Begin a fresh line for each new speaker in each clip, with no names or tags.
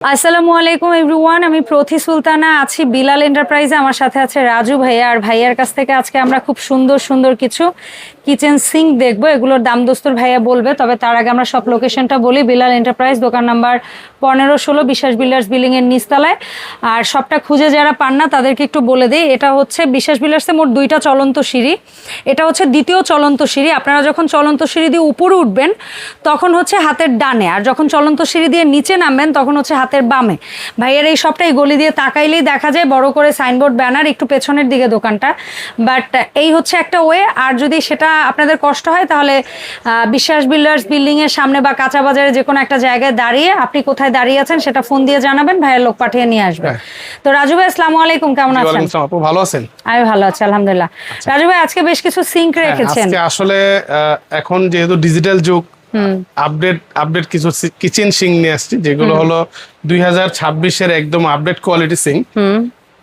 আসসালামু আলাইকুম এভরিওয়ান, আমি প্রথি সুলতানা আছি বিলাল এন্টারপ্রাইজে। আমার সাথে আছে রাজু ভাইয়া আর ভাইয়ার কাছ থেকে আজকে আমরা খুব সুন্দর সুন্দর কিছু কিচেন সিঙ্ক দেখব। এগুলোর দাম দোস্তর ভাইয়া বলবে, তবে তার আগে আমরা সব লোকেশনটা বলি। বিলাল এন্টারপ্রাইজ, দোকান নাম্বার পনেরো ষোলো, বিশ্বাস বিল্ডার্স বিল্ডিং এর নিচতলায়। আর সবটা খুঁজে যারা পান না, তাদেরকে একটু বলে দিই, এটা হচ্ছে বিশ্বাস বিল্ডার্সে মোট দুইটা চলন্ত সিঁড়ি। এটা হচ্ছে দ্বিতীয় চলন্ত সিঁড়ি। আপনারা যখন চলন্ত সিঁড়ি দিয়ে উপরে উঠবেন, তখন হচ্ছে হাতের ডানে। আর যখন চলন্ত সিঁড়ি দিয়ে নিচে নামবেন, তখন হচ্ছে হাতের বামে। ভাইয়ের এই সবটাই গলি দিয়ে তাকাইলেই দেখা যায় বড় করে সাইনবোর্ড ব্যানার একটু পেছনের দিকে দোকানটা। বাট এই হচ্ছে একটা ওয়ে আর যদি সেটা আপনাদের কষ্ট হয় তাহলে বিশ্বাস বিল্ডার্স বিল্ডিং এর সামনে বা কাঁচা বাজারে যে কোনো একটা জায়গায় দাঁড়িয়ে আপনি কোথায় দাঁড়িয়ে আছেন সেটা ফোন দিয়ে জানাবেন ভাইয়ের লোক পাঠিয়ে নিয়ে আসবে
হ্যাঁ।
তো রাজু ভাই আসসালামু আলাইকুম কেমন আছেন?
ভালো আছেন?
আমি ভালো আছি আলহামদুলিল্লাহ। রাজু ভাই আজকে বেশ কিছু সিঙ্ক
হ্যাঁ,
রেখেছেন।
আসলে এখন যেহেতু ডিজিটাল যুগ আপডেট আপডেট কিছু কিচেন সিং নিয়ে আসছি যেগুলো হলো দুই হাজার ছাব্বিশের একদম update quality sink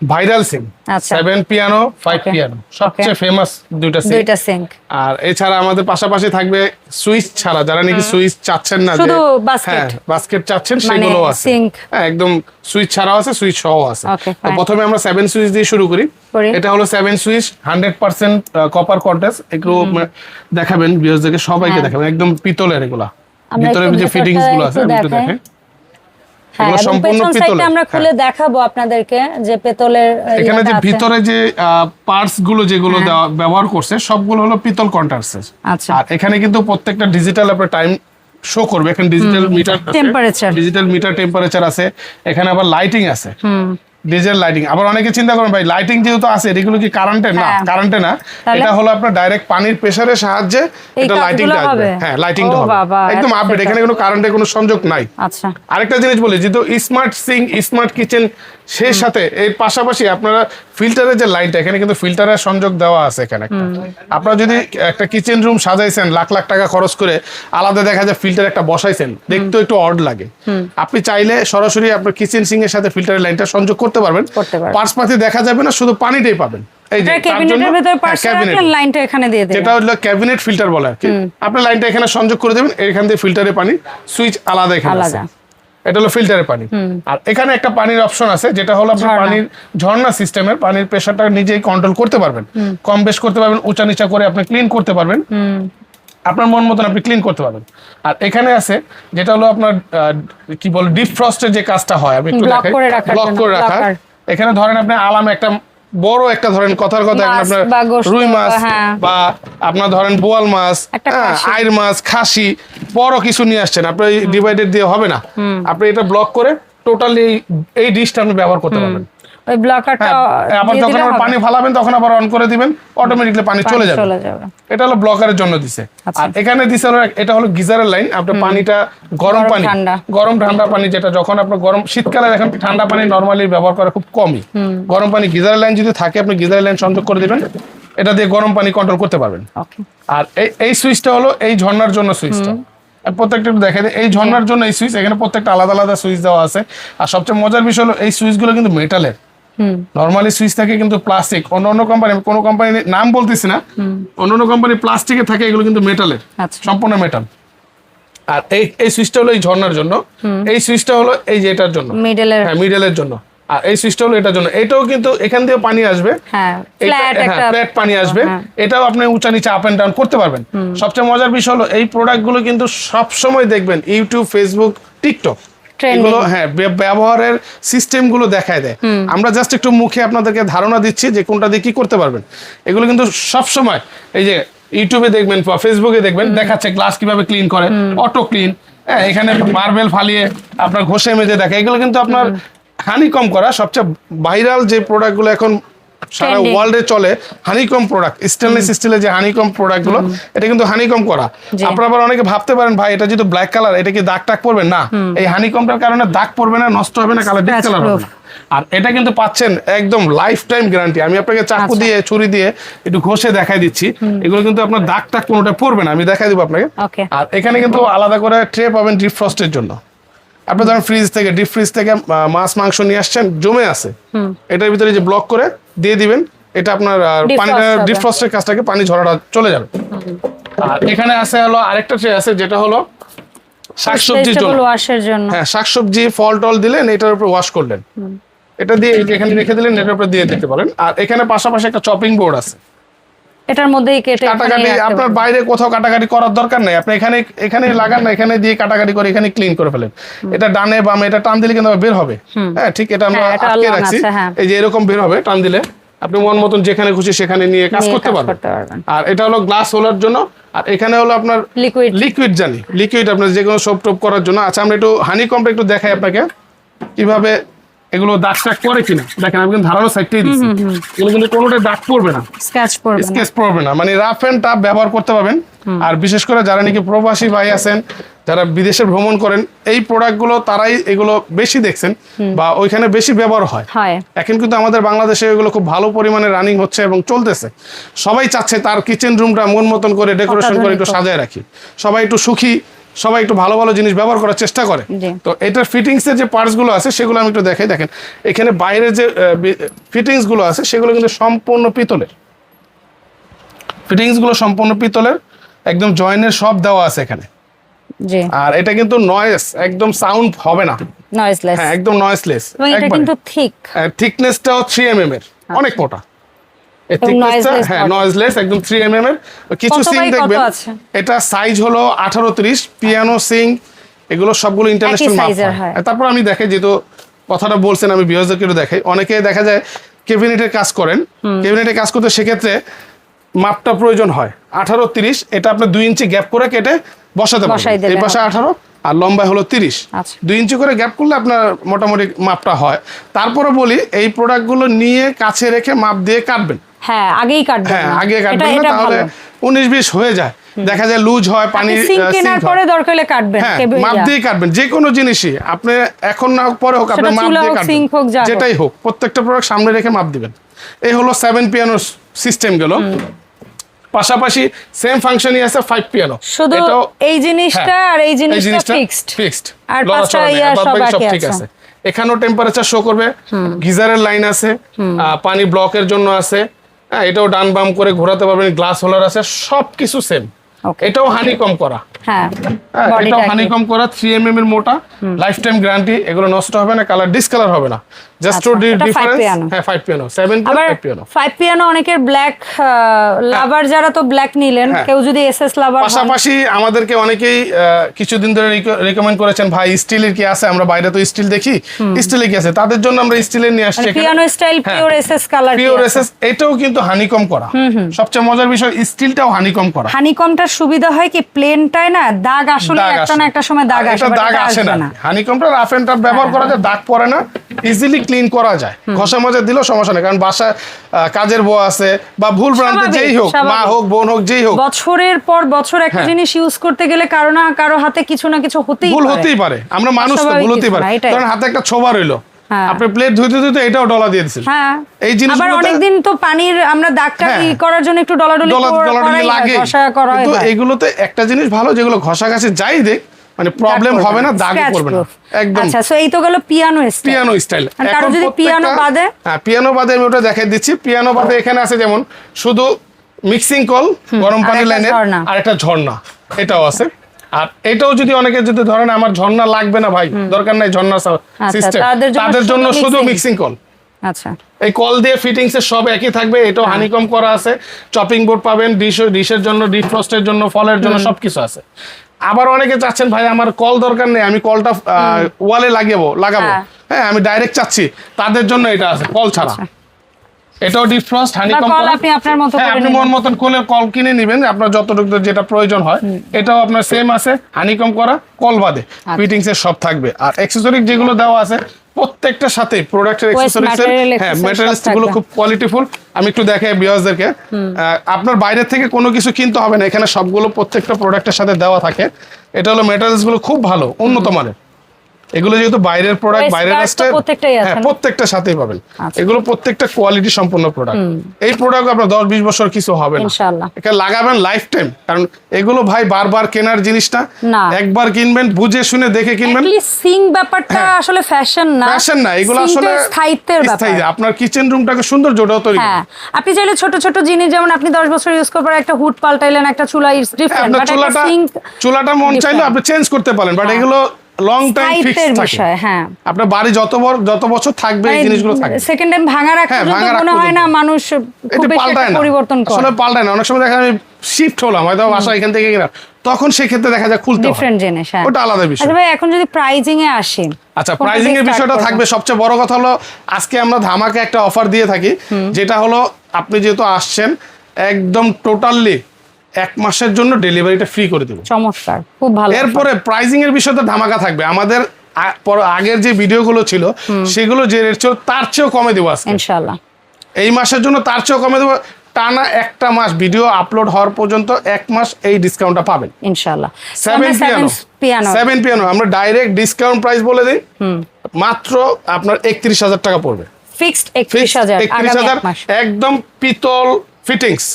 viral sink
আচ্ছা।
সেভেন পিয়ানো ফাইভ পিয়ানো সবচেয়ে ফেমাস দুইটা
সিঙ্ক
আর এছাড়া আমাদের পাশাপাশি থাকবে সুইচ ছাড়া যারা নাকি সুইচ চাচ্ছেন না
শুধু basket।
হ্যাঁ বাস্কেট চাচ্ছেন
মানে
সেগুলো আছে। হ্যাঁ একদম সুইচ ছাড়াও আছে সুইচ সহ আছে। তো প্রথমে আমরা সেভেন সুইচ দিয়ে শুরু করি। এটা হলো seven switch hundred percent copper কন্টাস মানে দেখাবেন ভিউয়ার্সদেরকে সবাইকে
হ্যাঁ।
দেখাবেন একদম পিতলের এগুলা। ভিতরে যে ফিটিংসগুলো আছে আমি একটু
দেখাই। হ্যাঁ
এগুলো সম্পূর্ণ
পেছন আমরা খুলে
হ্যাঁ।
দেখাবো আপনাদেরকে যে পেতলের
এখানে যে ভিতরে যে পার্টসগুলো যেগুলো দেওয়া- ব্যবহার করছে সবগুলো হলো পিতল
আচ্ছা।
আর এখানে কিন্তু প্রত্যেকটা ডিজিটাল আপনার টাইম শো করবে। এখানে digital meter
temperature
digital meter temperature আছে। এখানে আবার লাইটিং আছে। ডিজিটাল লাইটিং আবার অনেকে চিন্তা করেন ভাই লাইটিং যেহেতু আছে এগুলো কি কারেন্টের না
হ্যাঁ।
কারেন্টে না। এটা হলো আপনার ডাইরেক্ট পানির প্রেসারের সাহায্যে এটা লাইটিংটা আসবে।
হবে?
হ্যাঁ লাইটিংটা হবে। একদম আপডেট এখানে কোনো কারেন্টের কোনো সংযোগ নাই।
আচ্ছা।
আরেকটা জিনিস বলি যেহেতু স্মার্ট সিং স্মার্ট কিচেন সেই সাথে এর পাশাপাশি আপনারা ফিল্টারের যে লাইনটা এখানে কিন্তু ফিল্টারের সংযোগ দেওয়া আছে এখানে একটা। আপনারা যদি একটা কিচেন রুম সাজাইছেন লাখ লাখ টাকা খরচ করে আলাদা দেখা যায় ফিল্টার একটা বসাইছেন দেখতে একটু অড লাগে। আপনি চাইলে সরাসরি আপনার কিচেন সিং এর সাথে ফিল্টারের লাইনটা সংযোগ করতে
করতে পারবেন।
পার্স পাতি দেখা যাবে না শুধু পানিটাই পাবেন। এই যে
ক্যাবিনেটের ভিতরে
হ্যাঁ,
পার্সেল
cabinet।
রাখলেন লাইনটা এখানে দিয়ে দেবেন।
যেটা হলো ক্যাবিনেট ফিল্টার বলে আর কি। আপনি লাইনটা এখানে সংযোগ করে দেবেন এখান ফিল্টারে পানি সুইচ আলাদা এখানে আছে। এটা হলো ফিল্টারের পানি। আর এখানে একটা পানির অপশন আছে যেটা হলো পানির ঝর্ণা সিস্টেমের পানির প্রেশারটা নিজেই কন্ট্রোল করতে পারবেন। কম বেশ করতে পারবেন উঁচা নিচা করে আপনি ক্লিন করতে পারবেন। আপনার মন মতন আপনি ক্লিন করতে পারবেন। আর এখানে আছে যেটা হলো আপনার কি বল ডিপ ফ্রস্টের যে কাজটা হয় আমি একটু দেখাই। ব্লক করে রাখা এখানে ধরেন আপনি আলাম একটা বড় একটা ধরেন কথার কথা আপনার রুই মাছ
হ্যাঁ।
বা আপনার ধরেন বোয়াল মাছ হ্যাঁ। আইর মাছ খাসি বড় কিছু নিয়ে আসছেন। আপনি ডিভাইডেড দিয়ে হবে না। আপনি এটা ব্লক করে টোটালি এই ডিশটা আপনি ব্যবহার করতে পারবেন।
ওই ব্লকারটা
হ্যাঁ, আবার যখন আবার পানি ফালাবেন তখন আবার অন করে দিবেন অটোমেটিকলি পানি চলে যাবে।
চলে যাবে।
এটা হলো ব্লকারের জন্য দিছে।
আচ্ছা।
আর এখানে দিছে হলো এটা হলো গিজারের লাইন আপনার পানিটা গরম পানি। গরম ঠান্ডা পানি যেটা যখন আপনার গরম শীতকালে দেখেন ঠান্ডা পানি নরমালি ব্যবহার করা খুব কমই। গরম পানি গিজারের লাইন যদি থাকে আপনি গিজারের লাইন সংযোগ করে দিবেন। এটা দিয়ে গরম পানি কন্ট্রোল করতে পারবেন। আর এই এই সুইচটা হলো এই ঝর্ণার জন্য সুইচটা প্রত্যেকটা একটু দেখে দিই, এই ঝর্ণার জন্য এই সুইচ এখানে প্রত্যেকটা আলাদা আলাদা সুইচ দেওয়া আছে। আর সবচেয়ে মজার বিষয় হলো এই সুইচগুলো কিন্তু মেটালের নর্মালি সুইচ থাকে কিন্তু প্লাস্টিক অন্য অন্য কোম্পানি কোনো কোম্পানি নাম বলতেছি না। অন্য অন্য কোম্পানি প্লাস্টিকে থাকে এগুলো কিন্তু মেটালের
আচ্ছা।
সম্পূর্ণ মেটাল আর এই এই সুইচটা হলো এই ঝর্ণার জন্য। এই সুইচটা হলো এই যে এটার জন্য।
মিডলের
হ্যাঁ মিডলের জন্য। আর এই সুইচটা হলো এটার জন্য। এটাও কিন্তু এখান দিয়ে পানি আসবে।
হ্যাঁ ফ্ল্যাট
পানি আসবে।
হ্যাঁ।
এটাও আপনি উঁচা নিচে আপ এন্ড ডাউন করতে পারবেন। সবচেয়ে মজার বিষয় হলো এই প্রোডাক্টগুলো কিন্তু সব সময় দেখবেন ইউটিউব ফেসবুক টিকটক। এগুলো হ্যাঁ ব্যবহারের সিস্টেমগুলো দেখায় দেয়। আমরা জাস্ট একটু মুখে আপনাদেরকে ধারণা দিচ্ছি যে কোনটা দিয়ে কি করতে পারবেন। এগুলো কিন্তু সব সময় এই যে ইউটিউবে দেখবেন বা ফেসবুকে দেখবেন দেখাচ্ছে গ্লাস কীভাবে ক্লিন করে অটো ক্লিন হ্যাঁ এখানে মার্বেল ফালিয়ে আপনার ঘষে মেজে দেখে। এগুলো কিন্তু আপনার হানি কম করা সবচেয়ে ভাইরাল যে প্রোডাক্টগুলো এখন সারা ওয়ার্ল্ডে চলে হানিকম প্রোডাক্ট স্টেনলেস স্টিলের যে হানিকম প্রোডাক্টগুলো এটা কিন্তু হানিকম করা। আপনারা আবার অনেকে ভাবতে পারেন ভাই এটা যেহেতু ব্ল্যাক কালার এটা কি দাগ টাগ পড়বে? না এই হানিকমটার কারণে দাগ পড়বে না নষ্ট হবে না কালার
Scratch
কালার হবে। আর এটা কিন্তু পাচ্ছেন একদম লাইফ টাইম গ্যারান্টি আমি আপনাকে চাকু
আচ্ছা।
দিয়ে ছুরি দিয়ে একটু ঘষে দেখাই দিচ্ছি। এগুলো কিন্তু আপনার দাগ টাগ কোনোটা পড়বে না। আমি দেখাই দিব আপনাকে। আর এখানে কিন্তু আলাদা করে ট্রে পাবেন ডিপ ফ্রস্টের জন্য। আপনি ধরেন ফ্রিজ থেকে ডিপ ফ্রিজ থেকে মাছ মাংস নিয়ে আসছেন জমে আছে। এটার ভিতরে যে ব্লক করে দিয়ে দিবেন এটা আপনার পানিটা
হবে।
ডিপ ফ্রস্টের কাজটাকে পানি ঝরাটা চলে যাবে। আর এখানে আছে হলো আরেকটা ট্রে আছে যেটা হলো শাকসবজির জন্য। হ্যাঁ শাকসবজি ফল টল দিলেন এটার উপর ওয়াশ করলেন। এটা দিয়ে এখানে রেখে দিলেন এটার উপর দিয়ে দিতে পারেন। আর এখানে পাশাপাশি একটা চপিং বোর্ড আছে।
এটার মধ্যেই কেটে
কাটাকাটি আপনার বাইরে কোথাও কাটাকাটি করার দরকার নেই। আপনি এখানে এখানে লাগান না এখানে দিয়ে কাটাকাটি করে এখানে ক্লিন করে ফেলেন। এটা ডানে বামে এটা টান দিলে কিন্তু বের হবে। হ্যাঁ ঠিক এটা আমরা
হ্যাঁ,
আটকে রাখছি।
হ্যাঁ।
এই যে এরকম বের হবে টান দিলে আপনি মন মতন যেখানে খুশি সেখানে নিয়ে কাজ করতে পারবেন। আর এটা হলো গ্লাস হোলার জন্য আর এখানে হলো আপনার
লিকুইড
লিকুইড জানি। লিকুইড আপনার যে কোনো সোপ টোপ করার জন্য। আচ্ছা আমরা একটু হানি কমটা একটু দেখাই আপনাকে। কীভাবে এগুলো দাগ টাগ করে কিনা? দেখেন আমি কিন্তু ধারালো সাইডটাই দিচ্ছি এগুলো কিন্তু কোনোটাই দাগ পড়বে না।
স্ক্র্যাচ পড়বে না।
স্কেচ পড়বে না। মানে রাফ এন্ড টাফ ব্যবহার করতে পারবেন। আর বিশেষ করে যারা নাকি প্রবাসী ভাই আছেন যারা বিদেশে ভ্রমণ করেন এই প্রোডাক্টগুলো তারাই এগুলো বেশি দেখছেন বা ওইখানে বেশি ব্যবহার হয়।
হয়।
এখন কিন্তু আমাদের বাংলাদেশে এগুলো খুব ভালো পরিমাণে রানিং হচ্ছে এবং চলতেছে। সবাই চাচ্ছে তার কিচেন রুমটা মন মতন করে ডেকোরেশন করে একটু সাজায় রাখি। সবাই একটু সুখী সবাই একটু ভালো ভালো জিনিস ব্যবহার করার চেষ্টা করে। তো এটার ফিটিংস এর যে পার্টসগুলো আছে সেগুলো আমি একটু দেখাই। দেখেন এখানে বাইরের যে ফিটিংসগুলো আছে সেগুলো কিন্তু সম্পূর্ণ পিতলের। ফিটিংসগুলো সম্পূর্ণ পিতলের একদম জয়েনের সব দেওয়া আছে এখানে। আর এটা কিন্তু নয়েস একদম সাউন্ড হবে না।
নয়েজলেস
হ্যাঁ একদম নয়েসলেস
এটা কিন্তু ঠিক
থিকনেসটাও থ্রি এম এম এর অনেক মোটা। হ্যাঁ
body।
নয়েজলেস একদম থ্রি এম এম এর। কিছু সিং দেখবেন এটা সাইজ হলো আঠারো তিরিশ পিয়ানো সিং এগুলো সবগুলো ইন্টারন্যাশনাল মাপ হয়। তারপর আমি দেখাই যেহেতু কথাটা বলছেন আমি একটু দেখাই। অনেকে দেখা যায় ক্যাবিনেটের কাজ করেন। ক্যাবিনেটের কাজ করতে সেক্ষেত্রে মাপটা প্রয়োজন হয়। আঠারো তিরিশ এটা আপনার দুই ইঞ্চি গ্যাপ করে কেটে বসাতে পারবেন। এই পাশে আঠারো আর লম্বা হলো তিরিশ।
আচ্ছা।
দুই ইঞ্চি করে গ্যাপ করলে আপনার মোটামুটি মাপটা হয়। তারপরে বলি এই প্রোডাক্টগুলো নিয়ে কাছে রেখে মাপ দিয়ে কাটবেন।
হ্যাঁ আগেই কাটবেন
হ্যাঁ আগে কাটবেন না তাহলে
ভালো।
উনিশ বিশ হয়ে যায়। দেখা যায় লুজ হয় পানি
কেনার পরে দরকার হলে কাটবেন
হ্যাঁ মাপ দিয়ে কাটবেন যে কোনো জিনিসই। আপনি এখন না পরে হোক আপনি মাপ দিয়ে কাটবেন। যেটাই হোক প্রত্যেকটা প্রোডাক্ট সামনে রেখে মাপ দিবেন। এই হলো সেভেন পিয়ানো সিস্টেম গেল। পাশাপাশি সেম ফাংশনই আছে ফাইভ পিয়ানো
শুধু এই জিনিসটা আর এই জিনিসটা ফিক্সড
ফিক্সড
আর পাঁচটা ইয়া সব
ঠিক
আছে।
আছে। এখানেও টেম্পারেচার শো করবে। গিজারের লাইন আছে। পানি ব্লকের জন্য আছে। হ্যাঁ এটাও ডান বাম করে ঘোরাতে পারবেন গ্লাস হোল্ডার আছে সবকিছু সেম এটাও হানি কম করা।
হ্যাঁ
হ্যাঁ,
বডিটা
এটাও হানি করা থ্রি এম এম এর মোটা লাইফ টাইম গ্যারান্টি এগুলো নষ্ট হবে না কালার ডিসকালার হবে না। জাস্ট টু ডিফারেন্স হ্যাঁ ফাইভ পিয়ানো সেভেন
আবার
ফাইভ পিয়ানো
ফাইভ পিয়ানো অনেকের ব্ল্যাক লাভার যারা তো ব্ল্যাক নিলেন
হ্যাঁ।
কেউ যদি এসএস লাভার
পাশাপাশি আমাদেরকে অনেকেই কিছুদিন ধরে রিকমেন্ড করেছেন ভাই স্টিলের কি আছে? আমরা বাইরে তো স্টিল দেখি। স্টিলের কি আছে? তাদের জন্য আমরা স্টিলের নিয়ে আসছি।
পিয়ানো স্টাইল
হ্যাঁ।
Pure SS colour
pure SS এটাও কিন্তু হানিকম করা। সবচেয়ে মজার বিষয় স্টিলটাও হানিকম করা।
হানিকমটার সুবিধা হয় কি? প্লেনটায় না দাগ আসলে একটা না একটা সময় দাগ আসে
দাগ আসে না। হানিকমটা রাফ এন্ড টাফ ব্যবহার করা যায় দাগ পড়ে না ইজিলি ক্লিন করা যায়। ঘষা মাজা দিলেও সমস্যা নেই কারণ বাসায় আহ, কাজের বউ আছে বা ভুল ভ্রান্তি যেই হোক মা হোক বোন হোক যেই হোক।
বছরের পর বছর একটা
হ্যাঁ।
জিনিস ইউজ করতে গেলে কারও না কারও হাতে কিছু না কিছু হতেই
ভুল। হতেই পারে। আমরা মানুষ তো ভুল হতেই পারে। কারণ হাতে একটা ছোবা রইল। আপনি প্লেট ধুইতে ধুইতে এটাও ডলা দিয়ে দিচ্ছেন
হ্যাঁ।
এই
আবার
জিনিসগুলোতে-
অনেকদিন তো পানির আমরা দাগটা
হ্যাঁ।
করার জন্য একটু
ডলা
হয়,
লাগে।
ঘষা করা
কিন্তু
হয়।
এগুলোতে একটা জিনিস ভালো যেগুলো ঘষা ঘাসে যাই দেখ মানে প্রবলেম হবে না দাগ পড়বে না। একদম।
আচ্ছা সো এই তো গেল পিয়ানো স্টাইল
পিয়ানো স্টাইল
আর কারও যদি পিয়ানো বাদে?
হ্যাঁ পিয়ানো বাদে আমি ওটা দেখাই দিচ্ছি। পিয়ানো বাদে এখানে আছে যেমন শুধু মিক্সিং কল গরম পানি লাইনের আর একটা ঝর্ণা। এটাও আছে। আর এটাও যদি অনেকে যদি ধরেন আমার ঝর্ণা লাগবে না ভাই দরকার নাই ঝর্ণা সিস্টেম
তাদের জন্য শুধু
মিক্সিং কল
আচ্ছা।
এই কল দিয়ে ফিটিংস এর সব একই থাকবে এটাও হানিকম করা আছে। চপিং বোর্ড পাবেন ডিশ ডিশের জন্য ডিপ ফ্রস্টের জন্য ফলের জন্য সবকিছু আছে। আবার অনেকে চাচ্ছেন ভাই আমার কল দরকার নেই আমি কলটা ওয়ালে লাগাবো লাগাবো।
হ্যাঁ।
হ্যাঁ আমি ডাইরেক্ট চাচ্ছি। তাদের জন্য এটা আছে কল ছাড়া। এটাও ডিপ ফ্রস্ট
বা
হানিকম
কল আপনি আপনার মতো করে
আপনি
নিবেন।
মন মতন কোলে কল কিনে নেবেন আপনার যতটুকু যেটা প্রয়োজন হয়। এটাও আপনার সেম আছে হানিকম করা কল বাদে।
আচ্ছা।
ফিটিংস এর সব থাকবে। আর অ্যাকসেসরিজ যেগুলো দেওয়া আছে প্রত্যেকটার সাথে প্রোডাক্টের অ্যাকসেসরিজ হ্যাঁ
ম্যাটেরিয়ালসগুলো
খুব কোয়ালিটিফুল আমি একটু দেখাই ভিউয়ার্সদেরকে আপনার বাইরে থেকে কোনো কিছু কিনতে হবে না। এখানে সবগুলো প্রত্যেকটা প্রোডাক্টের সাথে দেওয়া থাকে। এটা হলো ম্যাটেরিয়ালসগুলো খুব ভালো উন্নত মানের। এগুলো যেহেতু বাইরের প্রোডাক্ট বাইরের হ্যাঁ প্রত্যেকটা সাথেই পাবেন।
আচ্ছা।
এগুলো প্রত্যেকটা কোয়ালিটি সম্পন্ন প্রোডাক্ট এই প্রোডাক্ট আপনার দশ বিশ বছর কিছু হবে না। এটা লাগাবেন লাইফ টাইম কারণ এগুলো ভাই বারবার কেনার জিনিস না। একবার কিনবেন বুঝে শুনে দেখে কিনবেন।
সিং ব্যাপারটা আসলে ফ্যাশন না।
ফ্যাশন না এগুলো আসলে
স্থায়িত্বের ব্যাপার।
আপনার কিচেন রুমটাকে সুন্দর ওটাও তৈরি
হ্যাঁ। আপনি চাইলে ছোট ছোট জিনিস যেমন আপনি দশ বছর ইউজ করার পর একটা হুড পাল্টাইলেন একটা চুলা ইটস
হ্যাঁ,
ডিফারেন্ট
চুলাটা
সিঙ্ক
চুলাটা মন চাইলে আপনি চেঞ্জ করতে পারেন বাট এগুলো লং টাইম ফিক্স
স্থায়িত্বের
থাকে।
হ্যাঁ।
আপনার বাড়ি যত বড় যত বছর থাকবে এই জিনিসগুলো থাকে
সেকেন্ড টাইম ভাঙার আগ
হ্যাঁ,
পর্যন্ত মনে হয় না মানুষ খুব বেশি পরিবর্তন করে।
আসলে পাল্টায় না। অনেক সময় দেখা যায় শিফট হলাম হয়তো বাসা এখান থেকে কিনা তখন সেক্ষেত্রে দেখা যায় খুলতে
ডিফারেন্ট জিনিস হ্যাঁ।
ওটা আলাদা বিষয়।
আচ্ছা ভাই এখন যদি প্রাইজিং এ আসি
আচ্ছা প্রাইজিং এর বিষয়টা থাকবে। সবচেয়ে বড় কথা হলো আজকে আমরা ধামাকে একটা অফার দিয়ে থাকি যেটা হলো আপনি যেহেতু আসছেন একদম টোটালি এক মাসের জন্য ডেলিভারিটা ফ্রি করে দেবো।
চমৎকার খুব ভালো
এরপরে প্রাইজিং এর বিষয়টা ধামাকা থাকবে। আমাদের আগের যে ভিডিওগুলো ছিল সেগুলো যে রেট ছিল তার চেয়েও কমে দেবো আজকে।
ইনশাআল্লাহ।
এই মাসের জন্য তার চেয়েও কমে দেবো। টানা একটা মাস ভিডিও আপলোড হওয়ার পর্যন্ত এক মাস এই ডিসকাউন্টটা পাবেন।
ইনশাআল্লাহ।
সেভেন পিয়ানো সেভেন পিয়ানো আমরা ডাইরেক্ট ডিসকাউন্ট প্রাইস বলে দিই। মাত্র আপনার একত্রিশ হাজার টাকা পড়বে।
ফিক্সড 31000
একত্রিশ হাজার
মাস।
একদম পিতল ফিটিংস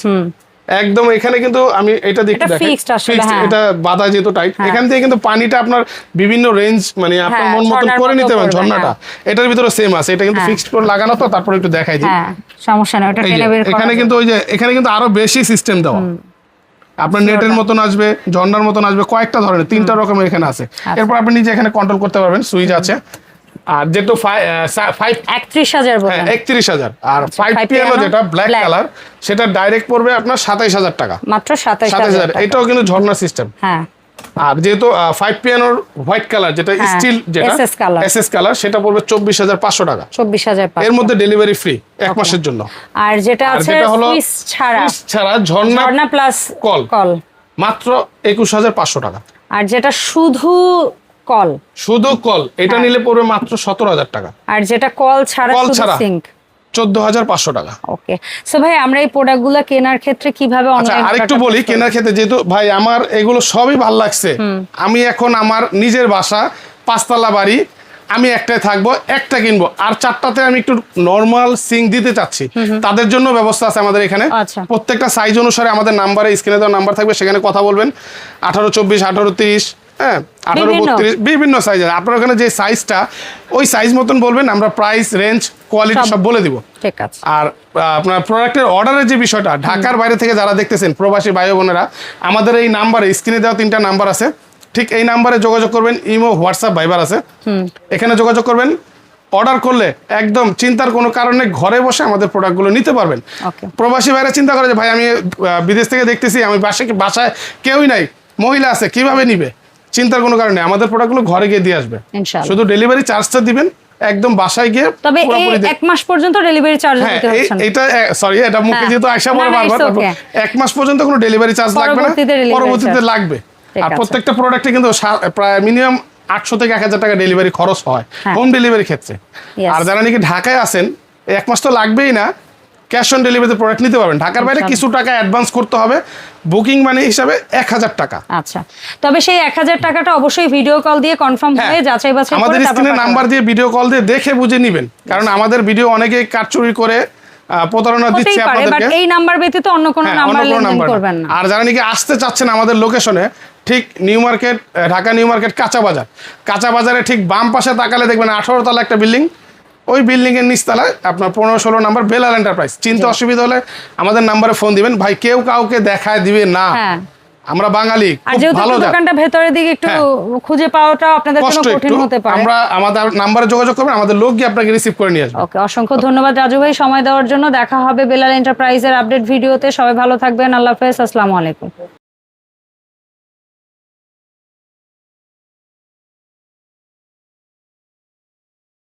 একদম এখানে কিন্তু আমি এটা দেখতে
এটা
দেখেন
হ্যাঁ।
এটা বাধা যেহেতু টাইট এখান থেকে কিন্তু পানিটা আপনার বিভিন্ন রেঞ্জ মানে আপনার
হ্যাঁ,
মন মতন করে নিতে পারেন ঝর্ণাটা। এটার ভিতরে সেম আছে। এটা কিন্তু
হ্যাঁ।
ফিক্সড করে লাগানো তো তারপরে একটু দেখাই দিই।
হ্যাঁ সমস্যা নেই ওটা টেনে বের
এখানে কিন্তু ওই যে এখানে কিন্তু আরও বেশি সিস্টেম দেওয়া। আপনার নেটের মতন আসবে ঝর্ণার মতন আসবে কয়েকটা ধরনের তিনটা রকমের এখানে আছে।
আচ্ছা।
এরপর আপনি নিজে এখানে কন্ট্রোল করতে পারবেন সুইচ আছে। আর যেহেতু ফাইভ
31000
হ্যাঁ একত্রিশ হাজার। আর ফাইভ
five
পিএনও যেটা ব্ল্যাক কালার সেটা ডাইরেক্ট পড়বে আপনার সাতাইশ হাজার টাকা।
মাত্র
সাতাইশ হাজার এটাও কিন্তু ঝর্ণা সিস্টেম
হ্যাঁ।
আর যেহেতু ফাইভ পিয়ানোর হোয়াইট কালার যেটা
হ্যাঁ,
স্টিল যেটা। এস এস কালার সেটা পড়বে চব্বিশ হাজার পাঁচশো টাকা।
24500
এর মধ্যে ডেলিভারি ফ্রি এক মাসের জন্য।
আর যেটা আছে
যেটা হলো
ছাড়া।
ছাড়া ঝর্ণা
ঝর্ণা প্লাস
কল।
কল
মাত্র একুশ হাজার পাঁচশো টাকা।
আর যেটা শুধু কল।
শুধু কল। এটা
হ্যাঁ।
নিলে পড়বে মাত্র সতেরো হাজার টাকা।
আর যেটা কল ছাড়া
কল ছাড়া।
সিঙ্ক
চোদ্দ হাজার পাঁচশো টাকা।
ওকে। সো ভাই আমরা এই প্রোডাক্টগুলো কেনার ক্ষেত্রে কীভাবে
আচ্ছা আরেকটু বলি কেনার ক্ষেত্রে যেহেতু ভাই আমার এগুলো সবই ভালো লাগছে। আমি এখন আমার নিজের বাসা পাঁচতলা বাড়ি আমি একটাই থাকব একটা কিনবো। আর চারটাতে আমি একটু নর্মাল সিং দিতে চাচ্ছি। তাদের জন্য ব্যবস্থা আছে আমাদের এখানে।
আচ্ছা।
প্রত্যেকটা সাইজ অনুসারে আমাদের নাম্বারে স্ক্রিনে দেওয়া নাম্বার থাকবে সেখানে কথা বলবেন। আঠারো চব্বিশ আঠারো তিরিশ হ্যাঁ আঠারো
বিভিন্ন।
বত্রিশ বিভিন্ন সাইজের আপনার ওখানে যে সাইজটা ওই সাইজ মতন বলবেন আমরা প্রাইস রেঞ্জ কোয়ালিটি
সব।
সব বলে দিব।
ঠিক আছে।
আর আপনার প্রোডাক্টের অর্ডারের যে বিষয়টা ঢাকার বাইরে থেকে যারা দেখতেছেন প্রবাসী ভাই বোনেরা আমাদের এই নাম্বারে স্ক্রিনে দেওয়া তিনটা নাম্বার আছে। ঠিক এই নাম্বারে যোগাযোগ করবেন ইমো হোয়াটসঅ্যাপ ভাইবার আছে। এখানে যোগাযোগ করবেন অর্ডার করলে একদম চিন্তার কোনো কারণে ঘরে বসে আমাদের প্রোডাক্টগুলো নিতে পারবেন। প্রবাসী ভাইরা চিন্তা করে যে ভাই আমি বিদেশ থেকে দেখতেছি আমি বাসায় বাসায় কেউই নাই মহিলা আছে কীভাবে নিবে? চিন্তার কোনো কারণে আমাদের প্রোডাক্টগুলো ঘরে গিয়ে দিয়ে আসবে। শুধু ডেলিভারি চার্জটা দিবেন একদম বাসায় গিয়ে
তবে এক মাস পর্যন্ত ডেলিভারি চার্জ
হ্যাঁ
দিতে
এই-
হচ্ছে না
এটা সরি এটা মুখে
হ্যাঁ।
যেহেতু আয়সা বলে বারবার এক মাস পর্যন্ত কোনো ডেলিভারি চার্জ লাগবে না
পরবর্তীতে।
লাগবে। আর প্রত্যেকটা প্রোডাক্টে কিন্তু প্রায় মিনিমাম আটশো থেকে এক হাজার টাকা ডেলিভারি খরচ হয়
হ্যাঁ।
হোম ডেলিভারি ক্ষেত্রে। আর যারা নাকি ঢাকায় আছেন এই এক মাস তো লাগবেই না ক্যাশ অন ডেলিভারিতে প্রোডাক্ট নিতে পারবেন। ঢাকার বাইরে। কিছু টাকা অ্যাডভান্স করতে হবে। বুকিং মানি হিসাবে এক হাজার টাকা।
আচ্ছা। তবে সেই এক হাজার টাকাটা অবশ্যই ভিডিও কল দিয়ে কনফার্ম
হ্যাঁ,
হয়ে যাচাই বাছাই
আমাদের স্ক্রিনে নাম্বার দিয়ে ভিডিও কল দিয়ে দেখে বুঝে নিবেন। কারণ আমাদের ভিডিও অনেকেই কাটচুরি করে প্রতারণা দিচ্ছে আপনাদেরকে।
এই নাম্বার ব্যতীত অন্য কোনো
হ্যাঁ,
নাম্বার লেনদেন করবেন না।
আর যারা নাকি আসতে চাচ্ছেন আমাদের লোকেশনে ঠিক New Market Dhaka New Market কাঁচা বাজার। কাঁচা বাজারে ঠিক বাম পাশে তাকালে দেখবেন আঠারো তলা একটা বিল্ডিং। ওই বিল্ডিং এর নিচতলায় আপনার পনেরো ষোলো নাম্বার বেলাল এন্টারপ্রাইজ চিন্তা অসুবিধা হলে আমাদের নাম্বারে ফোন দিবেন। ভাই কেউ কাউকে দেখায় দিবে না।
হ্যাঁ।
আমরা বাঙালি ভালো
দোকানটা ভেতরের দিকে একটু
হ্যাঁ।
খুঁজে পাওয়াটা আপনাদের জন্য কঠিন হতে পারে।
আমরা আমাদের নাম্বারে যোগাযোগ করবেন আমাদের লোক গিয়ে আপনাকে রিসিভ করে নিয়ে আসবে।
ওকে অসংখ্য ধন্যবাদ রাজু ভাই সময় দেওয়ার জন্য। দেখা হবে বেলাল এন্টারপ্রাইজের আপডেট ভিডিওতে। সবাই ভালো থাকবেন। আল্লাহ হাফেজ। আসসালামু আলাইকুম।